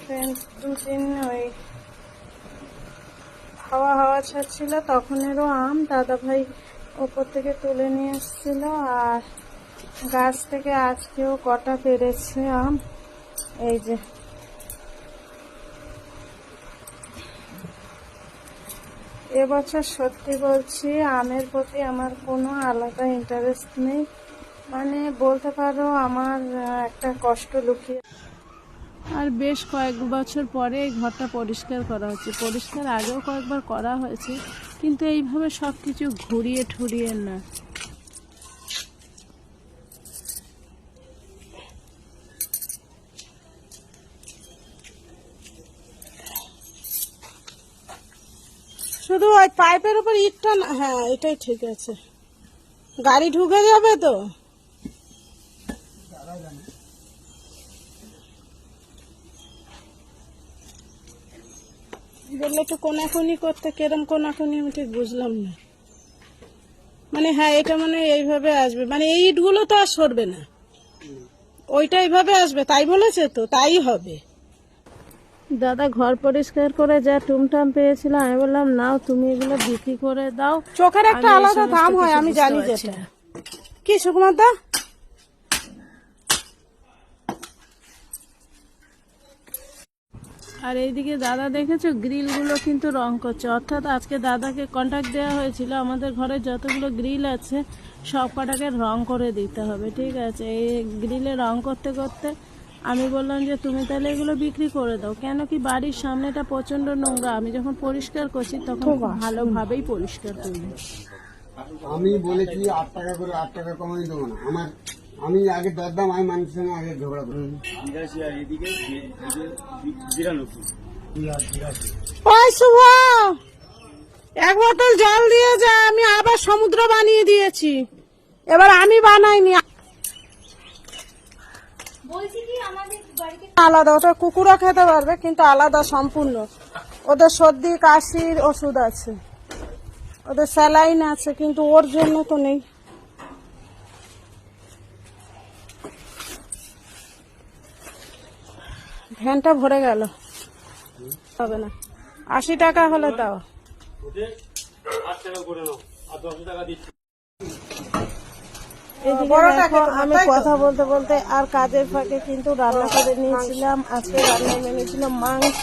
Friend দুদিন ওই হাওয়া হাওয়া ছাড়ছিল, তখনেরও আম। দাদা ভাই ওপর থেকে তুলে নিয়ে এসেছিল আর গাছ থেকে আজকেও কটা পেরেছে আম। এই যে। এবছর সত্যি বলছি, আমের প্রতি আমার কোনো আলাদা ইন্টারেস্ট নেই। মানে বলতে পারো, আমার একটা কষ্ট লুকিয়ে আর বেশ কয়েক বছর পরে এই ঘরটা পরিষ্কার করা হচ্ছে। পরিষ্কার আগেও কয়েকবার করা হয়েছে, কিন্তু এইভাবে সব কিছু ঘুরিয়ে ঠুরিয়ে না। শুধু ওই পাইপের উপর ইটটা না হ্যাঁ এটাই ঠিক আছে। গাড়ি ঢুকে যাবে তো? বললে একটু কোনাকুনি করতে কেরম কোনাকুনি আমি ঠিক বুঝলাম না। মানে হ্যাঁ এটা মানে এইভাবে আসবে। মানে এই ইটগুলো তো আর সরবে না। ওইটা এইভাবে আসবে তাই বলেছে তো তাই হবে। দাদা ঘর পরিষ্কার করে যা টুমটাম পেয়েছিল আমি বললাম নাও তুমি এগুলো বিক্রি করে দাও। চোখের একটা আলাদা দাম হয় আমি জানি যেটা। কি সুকুমার দা আর এইদিকে দাদা দেখেছ? গ্রিলগুলো কিন্তু রং করছে। অর্থাৎ আজকে দাদাকে কন্ট্যাক্ট দেওয়া হয়েছিল। আমাদের ঘরে যতগুলো গ্রিল আছে সব কটাকে রং করে দিতে হবে ঠিক আছে? এই গ্রিলে রং করতে করতে আমি বললাম যে তুমি তাহলে এগুলো বিক্রি করে দাও। কেন কি বাড়ির সামনেটা প্রচণ্ড নোংরা। আমি যখন পরিষ্কার করছি তখন খুব ভালোভাবেই পরিষ্কার করি আমি বলেছি আট টাকা করে আট টাকা কমাই দেবো না। আমার আমি আগে দরদাম আমি মানুষের সঙ্গে আগে ঝগড়া করি বিরাশি আর এদিকে বিরানব্বই এক বোতল জল দিয়ে যা আমি আবার সমুদ্র বানিয়ে দিয়েছি। এবার আমি বানাইনি। আলাদা ওটা কুকুরও খেতে পারবে কিন্তু আলাদা সম্পূর্ণ। ওদের সর্দি কাশির ওষুধ আছে। ওদের স্যালাইন আছে কিন্তু ওর জন্য তো নেই। ভ্যানটা ভরে গেল। হবে না। আশি টাকা হলে তাও। আট টাকা করে নাও। আর দশ টাকা দিচ্ছি। আমি কথা বলতে বলতে আর কাজের ফাঁকে কিন্তু রান্না করে নিয়েছিলাম। আজকে রান্না এনেছিলাম মাংস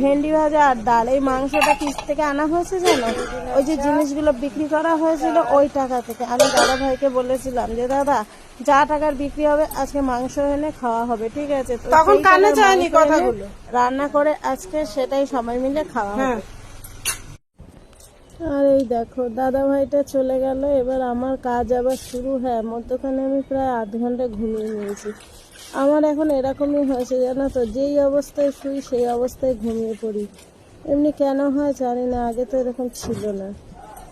ভেন্ডি ভাজা আর ডাল। এই মাংসটা কিস থেকে আনা হয়েছে জানো? ওই যে জিনিসগুলো বিক্রি করা হয়েছিল ওই টাকা থেকে। আমি দাদা ভাইকে বলেছিলাম যে দাদা যা টাকার বিক্রি হবে আজকে মাংস এনে খাওয়া হবে। ঠিক আছে তখন কানে কথাগুলো। রান্না করে আজকে সেটাই সবাই মিলে খাওয়া হ্যাঁ। হবে। আর এই দেখো দাদা ভাইটা চলে গেল। এবার আমার কাজ আবার শুরু। হ্যাঁ মধ্যখানে আমি প্রায় আধ ঘণ্টা ঘুমিয়ে নিয়েছি আমার এখন এরকমই হয়েছে, জানো তো, যেই অবস্থায় শুই সেই অবস্থায় ঘুমিয়ে পড়ি। এমনি কেন হয় জানি না, আগে তো এরকম ছিল না।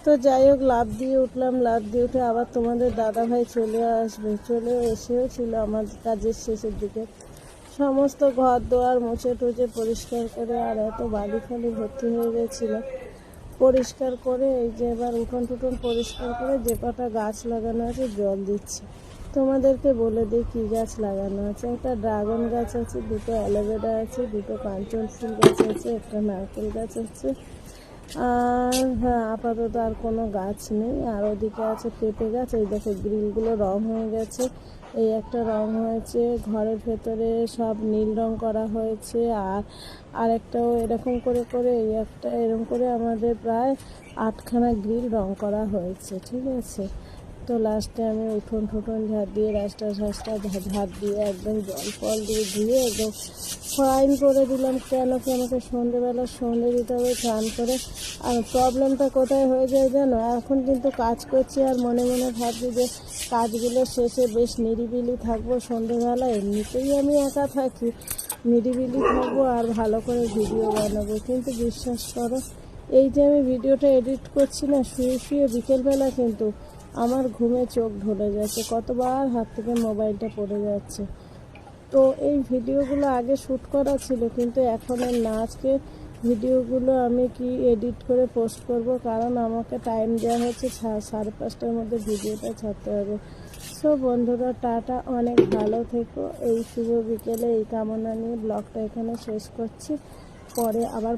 তো যাই হোক লাভ দিয়ে উঠলাম লাভ দিয়ে উঠে আবার তোমাদের দাদা ভাই চলে আসবে। চলে এসেও ছিল আমার কাজের শেষের দিকে। সমস্ত ঘর দোয়ার মুছে টুচে পরিষ্কার করে আর এত বালি ফালি ভর্তি হয়ে গেছিল। পরিষ্কার করে, এই যে এবার উঠোন টুটন পরিষ্কার করে যে কটা গাছ লাগানো আছে জল দিচ্ছে। তোমাদেরকে বলে দিই কী গাছ লাগানো আছে। একটা ড্রাগন গাছ আছে, দুটো অ্যালোভেরা আছে, দুটো কাঞ্চন ফুল গাছ আছে, একটা নারকেল গাছ আছে। আর হ্যাঁ আপাতত আর কোনো গাছ নেই। আর ওদিকে আছে পেঁপে গাছ। এই দেখো গ্রিলগুলো রং হয়ে গেছে। এই একটা রং হয়েছে, ঘরের ভেতরে সব নীল রং করা হয়েছে। আর আরেকটাও এরকম করে করে, এই একটা এরকম করে আমাদের প্রায় আটখানা গ্রিল রং করা হয়েছে, ঠিক আছে? তো লাস্টে আমি উঠোন ঠুঠোন ঝাড় দিয়ে, রাস্তা সাস্তা ঝাড় দিয়ে একদম জল ফল দিয়ে ধুয়ে একদম ফাইন করে দিলাম। কেন কি আমাকে সন্ধেবেলা সন্ধে দিতে হবে, স্নান করে। আর প্রবলেমটা কোথায় হয়ে যায় জানো? এখন কিন্তু কাজ করছি আর মনে মনে ভাবছি যে কাজগুলো শেষে বেশ নিরিবিলি থাকব সন্ধেবেলা। এমনিতেই আমি একা থাকি, নিরিবিলি থাকব আর ভালো করে ভিডিও বানাবো। কিন্তু বিশ্বাস করো, এই যে আমি ভিডিওটা এডিট করছি না, শুয়ে শুয়ে বিকেলবেলা কিন্তু আমার ঘুমে চোখ ঢলে যাচ্ছে কতবার হাত থেকে মোবাইলটা পড়ে যাচ্ছে। তো এই ভিডিওগুলো আগে শ্যুট করা ছিল, কিন্তু এখন আর না। আজকে ভিডিওগুলো আমি কি এডিট করে পোস্ট করব? কারণ আমাকে টাইম দেওয়া হচ্ছে সাড়ে পাঁচটার মধ্যে ভিডিওটা ছাড়তে হবে। সো বন্ধুরা, টাটা, অনেক ভালো থেকো। এই শুভ বিকেলে এই কামনা নিয়ে ব্লগটা এখানে শেষ করছি। পরে আবার